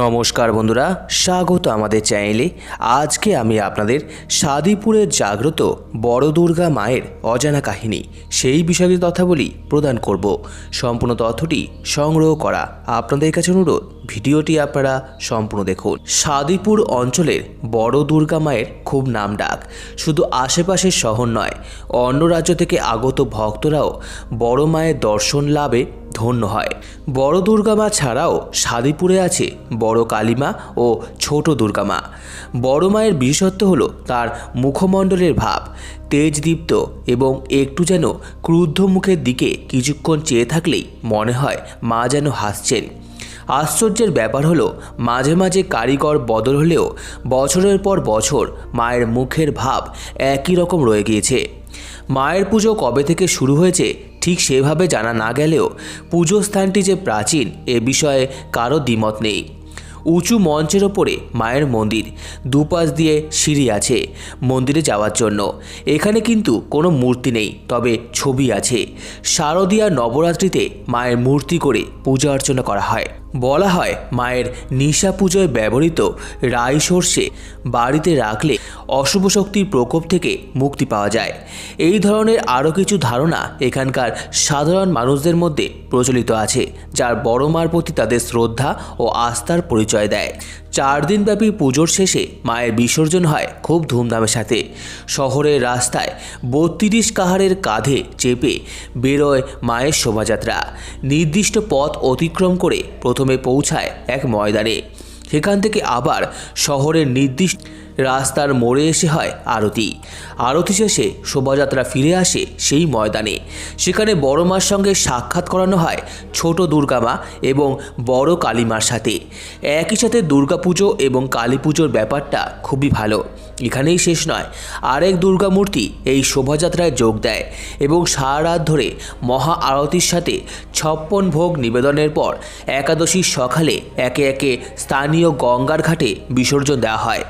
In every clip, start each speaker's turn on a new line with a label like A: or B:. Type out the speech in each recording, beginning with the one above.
A: নমস্কার বন্ধুরা, স্বাগত আমাদের চ্যানেলে। আজকে আমি আপনাদের সাদিপুরের জাগ্রত বড় দুর্গা মায়ের অজানা কাহিনী, সেই বিষয়ে তথ্যাবলী প্রদান করব। সম্পূর্ণ তথ্যটি সংগ্রহ করা আপনাদের কাছে অনুরোধ, ভিডিওটি আপনারা সম্পূর্ণ দেখুন। সাদিপুর অঞ্চলের বড় দুর্গা মায়ের খুব নাম ডাক শুধু আশেপাশের শহর নয়, অন্য রাজ্য থেকে আগত ভক্তরাও বড় মায়ের দর্শন লাভে ধন্য হয়। বড় দুর্গামা ছাড়াও সাদিপুরে আছে বড় কালীমা ও ছোট দুর্গামা বড় মায়ের বিশেষত্ব হলো তার মুখমণ্ডলের ভাব। তেজদীপ্ত এবং একটু যেন ক্রুদ্ধ মুখের দিকে কিছুক্ষণ চেয়ে থাকলেই মনে হয় মা যেন হাসছেন। আশ্চর্যের ব্যাপার হলো মাঝে মাঝে কারিগর বদল হলেও বছরের পর বছর মায়ের মুখের ভাব একই রকম রয়ে গিয়েছে। মায়ের পুজো কবে থেকে শুরু হয়েছে ঠিক সেভাবে জানা না গেলেও পুজো স্থানটি যে প্রাচীন, এ বিষয়ে কারও দ্বিমত নেই। উঁচু মঞ্চের ওপরে মায়ের মন্দির, দুপাশ দিয়ে সিঁড়ি আছে মন্দিরে যাওয়ার জন্য। এখানে কিন্তু কোনো মূর্তি নেই, তবে ছবি আছে। শারদীয়া নবরাত্রিতে মায়ের মূর্তি করে পূজা অর্চনা করা হয়। বলা হয়, মায়ের নিশা পুজোয় ব্যবহৃত রাই সর্ষে বাড়িতে রাখলে অশুভ শক্তির প্রকোপ থেকে মুক্তি পাওয়া যায়। এই ধরনের আরও কিছু ধারণা এখানকার সাধারণ মানুষদের মধ্যে প্রচলিত আছে, যার বড় মার প্রতি তাদের শ্রদ্ধা ও আস্থার পরিচয় দেয়। চার দিনব্যাপী পুজোর শেষে মায়ের বিসর্জন হয় খুব ধুমধামের সাথে। শহরের রাস্তায় বত্রিশ কাহারের কাঁধে চেপে বেরোয় মায়ের শোভাযাত্রা। নির্দিষ্ট পথ অতিক্রম করে প্রথমে পৌঁছায় এক ময়দানে। সেখান থেকে আবার শহরের নির্দিষ্ট রাস্তার মোড়ে এসে হয় আরতি। আরতি শেষে শোভাযাত্রা ফিরে আসে সেই ময়দানে। সেখানে বড় মার সঙ্গে সাক্ষাৎ করানো হয় ছোট দুর্গামা এবং বড় কালীমার সাথে। একই সাথে দুর্গাপুজো এবং কালী পুজোর ব্যাপারটা খুবই ভালো। এখানেই শেষ নয়, আরেক দুর্গা মূর্তি এই শোভাযাত্রায় যোগ দেয় এবং সারা রাত ধরে মহা আরতির সাথে ছপ্পন ভোগ নিবেদনের পর একাদশীর সকালে একে একে স্থানীয় গঙ্গার ঘাটে বিসর্জন দেওয়া হয়।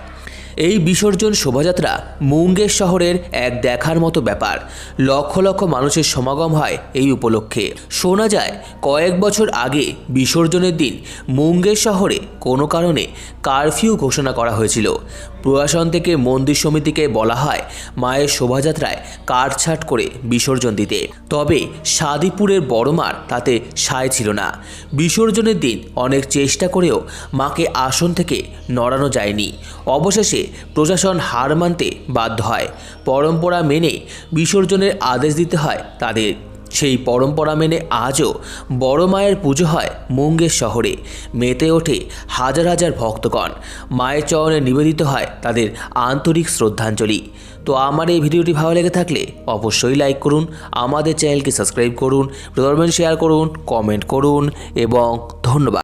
A: এই বিসর্জন শোভাযাত্রা মুঙ্গের শহরের এক দেখার মতো ব্যাপার। লক্ষ লক্ষ মানুষের সমাগম হয় এই উপলক্ষে। শোনা যায়, কয়েক বছর আগে বিসর্জনের দিন মুঙ্গের শহরে কোনো কারণে কারফিউ ঘোষণা করা হয়েছিল। প্রশাসন থেকে মন্দির সমিতিকে বলা হয়, মায়ের শোভাযাত্রায় কাটছাট করে বিসর্জন দিতে। তবে সাদিপুরের বড়মার তাতে সায় ছিল না। বিসর্জনের দিন অনেক চেষ্টা করেও মাকে আসন থেকে নড়ানো যায়নি। অবশেষে প্রশাসন হার মানতে বাধ্য হয়। পরম্পরা মেনে বিসর্জনের আদেশ দিতে হয় তাদের। সেই পরম্পরা মেনে আজও বড় মায়ের পুজো হয় মুঙ্গের শহরে। মেতে ওঠে হাজার হাজার ভক্তগণ। মায়ের চরণে নিবেদিত হয় তাদের আন্তরিক শ্রদ্ধাঞ্জলি। তো আমার এই ভিডিওটি ভালো লেগে থাকলে অবশ্যই লাইক করুন, আমাদের চ্যানেলকে সাবস্ক্রাইব করুন প্রদর্শন শেয়ার করুন কমেন্ট করুন এবং ধন্যবাদ।